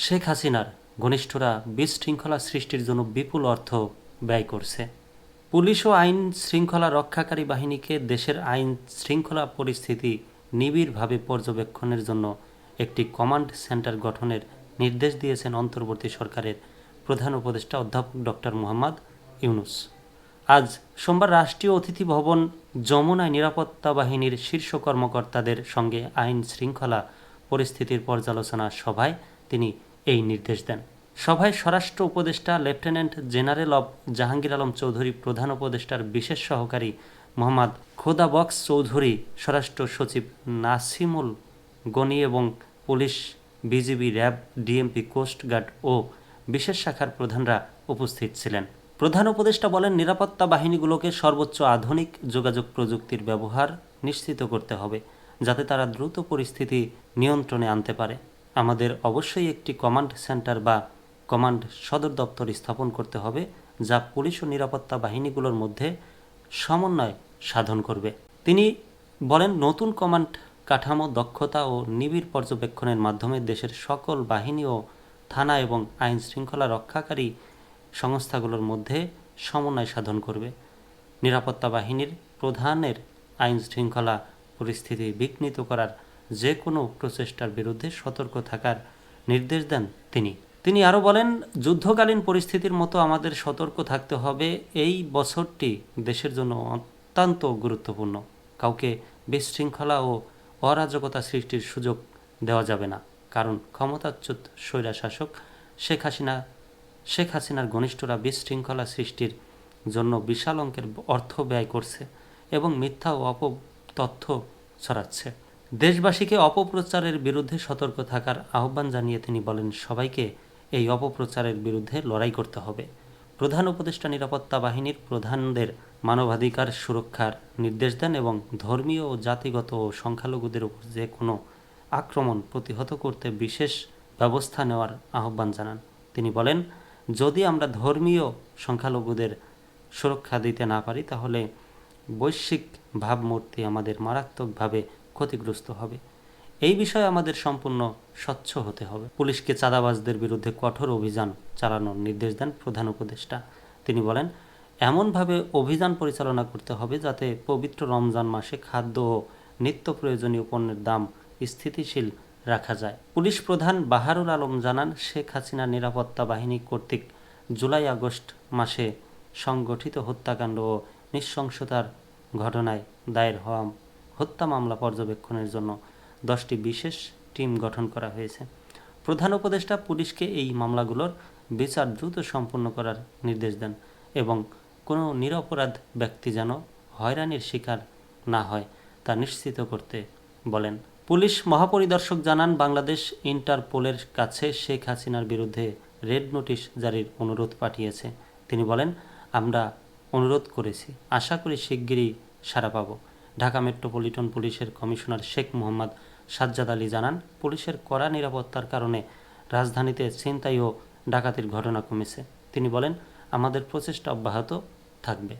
শেখ হাসিনার ঘনিষ্ঠরা বিশৃঙ্খলা সৃষ্টির জন্য বিপুল অর্থ ব্যয় করছে। পুলিশ ও আইন শৃঙ্খলা রক্ষাকারী বাহিনীকে দেশের আইন শৃঙ্খলা পরিস্থিতি নিবিড়ভাবে পর্যবেক্ষণের জন্য একটি কমান্ড সেন্টার গঠনের নির্দেশ দিয়েছেন অন্তর্বর্তী সরকারের প্রধান উপদেষ্টা অধ্যাপক ডক্টর মোহাম্মদ ইউনুস। আজ সোমবার রাষ্ট্রীয় অতিথি ভবন যমুনায় নিরাপত্তা বাহিনীর শীর্ষ কর্মকর্তাদের সঙ্গে আইন শৃঙ্খলা পরিস্থিতির পর্যালোচনা সভায় তিনি এই নির্দেশ দেন। সভায় স্বরাষ্ট্র উপদেষ্টা লেফটেন্যান্ট জেনারেল অব জাহাঙ্গীর আলম চৌধুরী প্রধান উপদেষ্টার বিশেষ সহকারী মোহাম্মদ খোদা বক্স চৌধুরী, স্বরাষ্ট্র সচিব নাসিমুল গনি এবং police BGB RAB, DMP coastguard ও বিশেষ শাখার প্রধানরা উপস্থিত ছিলেন। প্রধান উপদেষ্টা বলেন, নিরাপত্তা বাহিনীগুলোকে সর্বোচ্চ আধুনিক যোগাযোগ প্রযুক্তির ব্যবহার নিশ্চিত করতে হবে, যাতে তারা দ্রুত পরিস্থিতি নিয়ন্ত্রণে আনতে পারে। আমাদের অবশ্যই একটি কমান্ড সেন্টার বা কমান্ড সদর দপ্তর স্থাপন করতে হবে, যা পুলিশ ও নিরাপত্তা বাহিনীগুলোর মধ্যে সমন্বয় সাধন করবে। তিনি বলেন, নতুন কমান্ড কাঠামো, দক্ষতা ও নিবিড় পর্যবেক্ষণের মাধ্যমে দেশের সকল বাহিনী ও থানা এবং আইন শৃঙ্খলা রক্ষাকারী সংস্থাগুলোর মধ্যে সমন্বয় সাধন করবে। নিরাপত্তা বাহিনীর প্রধানের আইন শৃঙ্খলা পরিস্থিতি বিঘ্নিত করার যে কোনো প্রচেষ্টার বিরুদ্ধে সতর্ক থাকার নির্দেশ দেন তিনি। তিনি আরও বলেন, যুদ্ধকালীন পরিস্থিতির মতো আমাদের সতর্ক থাকতে হবে। এই বছরটি দেশের জন্য অত্যন্ত গুরুত্বপূর্ণ। কাউকে বিশৃঙ্খলা ও অরাজকতা সৃষ্টির সুযোগ দেওয়া যাবে না। কারণ ক্ষমতাচ্যুত স্বৈরা শাসক শেখ হাসিনা, শেখ হাসিনার ঘনিষ্ঠরা বিশৃঙ্খলা সৃষ্টির জন্য বিশাল অঙ্কের অর্থ ব্যয় করছে এবং মিথ্যা ও অপ তথ্য ছড়াচ্ছে। দেশবাসীকে অপপ্রচারের বিরুদ্ধে সতর্ক থাকার আহ্বান জানিয়ে তিনি বলেন, সবাইকে এই অপপ্রচারের বিরুদ্ধে লড়াই করতে হবে। প্রধান উপদেষ্টা নিরাপত্তা বাহিনীর প্রধানদের মানবাধিকার সুরক্ষার নির্দেশ দেন এবং ধর্মীয় ও জাতিগত ও সংখ্যালঘুদের উপর যে কোনো আক্রমণ প্রতিহত করতে বিশেষ ব্যবস্থা নেওয়ার আহ্বান জানান। তিনি বলেন, যদি আমরা ধর্মীয় সংখ্যালঘুদের সুরক্ষা দিতে না পারি, তাহলে বৈশ্বিক ভাবমূর্তি আমাদের মারাত্মকভাবে ক্ষতিগ্রস্ত হবে। এই বিষয়ে আমাদের সম্পূর্ণ স্বচ্ছ হতে হবে। পুলিশকে চাঁদাবাজদের বিরুদ্ধে কঠোর অভিযান চালানোর নির্দেশ দেন প্রধান উপদেষ্টা। তিনি বলেন, এমনভাবে অভিযান পরিচালনা করতে হবে যাতে পবিত্র রমজান মাসে খাদ্য ও নিত্য প্রয়োজনীয় পণ্যের দাম স্থিতিশীল রাখা যায়। পুলিশ প্রধান বাহারুল আলম জানান, শেখ হাসিনা নিরাপত্তা বাহিনী কর্তৃক জুলাই আগস্ট মাসে সংগঠিত হত্যাকাণ্ড ও নৃশংসতার ঘটনায় দায়ের হওয়া হত্যা মামলা পর্যবেক্ষণের জন্য দশটি বিশেষ টিম গঠন করা হয়েছে। প্রধান উপদেষ্টা পুলিশকে এই মামলাগুলোর বিচার দ্রুত সম্পন্ন করার নির্দেশ দেন এবং কোনো নিরপরাধ ব্যক্তি যেন হয়রানির শিকার না হয় তা নিশ্চিত করতে বলেন। পুলিশ মহাপরিদর্শক জানান, বাংলাদেশ ইন্টারপোলের কাছে শেখ হাসিনার বিরুদ্ধে রেড নোটিশ জারির অনুরোধ পাঠিয়েছে। তিনি বলেন, আমরা অনুরোধ করেছি। আশা করি শিগগিরই সাড়া পাব। ঢাকা মেট্রোপলিটন পুলিশের কমিশনার শেখ মোহাম্মদ সাজ্জাদ আলী জানান, পুলিশের কড়া নিরাপত্তার কারণে রাজধানীতে ছিনতাই ও ডাকাতির ঘটনা কমেছে। তিনি বলেন, আমাদের প্রচেষ্টা অব্যাহত থাকবে।